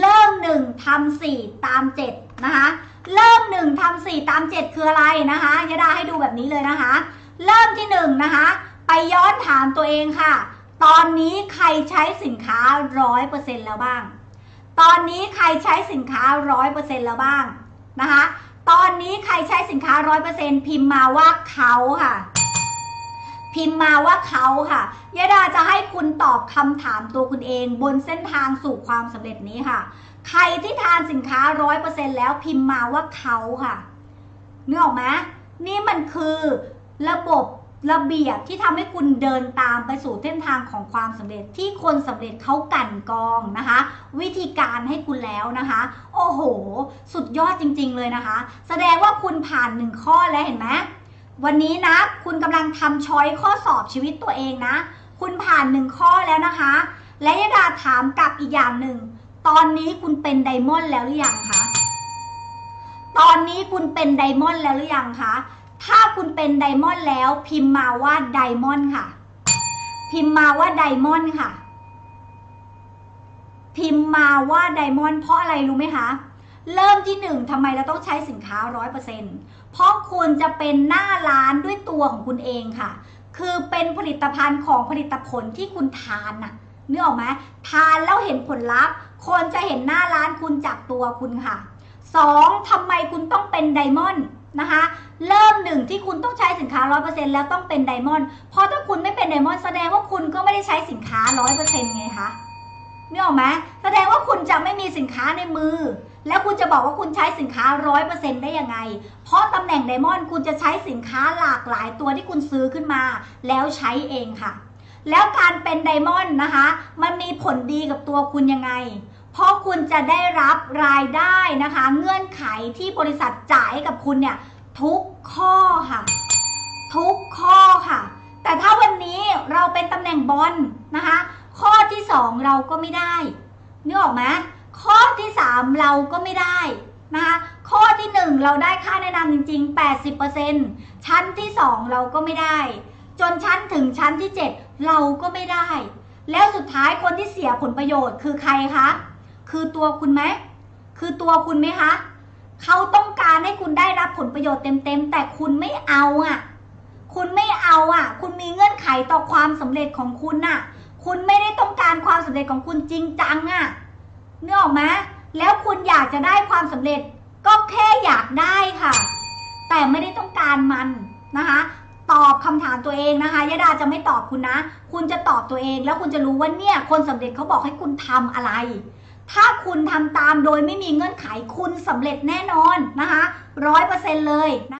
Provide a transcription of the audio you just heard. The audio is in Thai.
เริ่มหนึ่งทำสี่ตามเจ็ดนะคะเริ่มหนึ่งทำสี่ตามเจ็ดคืออะไรนะคะยาดาให้ดูแบบนี้เลยนะคะ เริ่มที่หนึ่งนะคะไปย้อนถามตัวเองค่ะ ตอนนี้ใครใช้สินค้าร้อยเปอร์เซ็นแล้วบ้าง ตอนนี้ใครใช้สินค้าร้อยเปอร์เซ็นแล้วบ้างนะคะตอนนี้ใครใช้สินค้าร้อยเปอร์เซ็นพิมพ์มาว่าเขาค่ะ พิมพ์มาว่าเขาค่ะยดาจะให้คุณตอบคำถามตัวคุณเอง บนเส้นทางสู่ความสำเร็จนี้ค่ะ ใครที่ทานสินค้าร้อยเปอร์เซ็นแล้วพิมพ์มาว่าเขาค่ะนึกออกไหมนี่มันคือระบบระเบียบที่ทำให้คุณเดินตามไปสู่เส้นทางของความสำเร็จที่คนสำเร็จเขากั่นกองนะคะ วิธีการให้คุณแล้วนะคะ โอ้โห สุดยอดจริง ๆ เลยนะคะ แสดงว่าคุณผ่านหนึ่งข้อแล้วเห็นไหม วันนี้นะ คุณกำลังทำช้อยข้อสอบชีวิตตัวเองนะ คุณผ่านหนึ่งข้อแล้วนะคะ และยดาถามกลับอีกอย่างหนึ่ง ตอนนี้คุณเป็นไดมอนด์แล้วหรือยังคะ ตอนนี้คุณเป็นไดมอนด์แล้วหรือยังคะ ถ้าคุณเป็นไดมอนด์แล้ว พิมพ์มาว่าไดมอนด์ค่ะ พิมพ์มาว่าไดมอนด์ค่ะ พิมพ์มาว่าไดมอนด์เพราะอะไรรู้ไหมคะเเริ่มที่หนึ่งทำไมเราต้องใช้สินค้าร้อยเปอร์เซ็นต์เพราะคุณจะเป็นหน้าร้านด้วยตัวของคุณเองค่ะ คือเป็นผลิตภัณฑ์ของผลิตผลที่คุณทานน่ะนึกออกไหมทานแล้วเห็นผลลัพธ์ คนจะเห็นหน้าร้านคุณจากตัวคุณค่ะสองทำไมคุณต้องเป็นไดมอนด์นะคะ เริ่มหนึ่งที่คุณต้องใช้สินค้าร้อยเปอร์เซ็นแล้วต้องเป็นไดมอนด์เพราะถ้าคุณไม่เป็นไดมอนด์แสดงว่าคุณก็ไม่ได้ใช้สินค้าร้อยเปอร์เซ็นต์ไงคะนึกออกไหมแสดงว่าค จะไม่มีสินค้าในมือ แล้วคุณจะบอกว่าคุณใช้สินค้าร้อยเปอร์เซ็นต์ได้ยังไง เพราะตำแหน่งไดมอนด์คุณจะใช้สินค้าหลากหลายตัวที่คุณซื้อขึ้นมา แล้วใช้เองค่ะ แล้วการเป็นไดมอนด์นะคะ มันมีผลดีกับตัวคุณยังไง เพราะคุณจะได้รับรายได้นะคะ เงื่อนไขที่บริษัทจ่ายกับคุณเนี่ยทุกข้อค่ะ ทุกข้อค่ะ แต่ถ้าวันนี้เราเป็นตำแหน่งบอลนะคะ ข้อที่สองเราก็ไม่ได้ นึกออกไหมข้อที่สามเราก็ไม่ได้นะคะข้อที่หนึ่งเราได้ค่าแนะนำจริง ๆ 80%ชั้นที่สองเราก็ไม่ได้ จนชั้นถึงชั้นที่เจ็ดเราก็ไม่ได้ แล้วสุดท้ายคนที่เสียผลประโยชน์คือใครคะ คือตัวคุณไหม คือตัวคุณไหมคะ เขาต้องการให้คุณได้รับผลประโยชน์เต็มๆ แต่คุณไม่เอาอะ คุณไม่เอาอะ คุณมีเงื่อนไขต่อความสำเร็จของคุณน่ะ คุณไม่ได้ต้องการความสำเร็จของคุณจริงจังอะเนึกอออกไหมแล้วคุณอยากจะได้ความสำเร็จ ก็แค่อยากได้ค่ะ แต่ไม่ได้ต้องการมันนะคะ ตอบคำถามตัวเองนะคะยดาจะไม่ตอบคุณนะ คุณจะตอบตัวเอง แล้วคุณจะรู้ว่าเนี่ย คนสำเร็จเขาบอกให้คุณทำอะไร ถ้าคุณทำตามโดยไม่มีเงื่อนไขคุณสำเร็จแน่นอนนะคะร้อยเปอร์เซ็นต์เลยนะ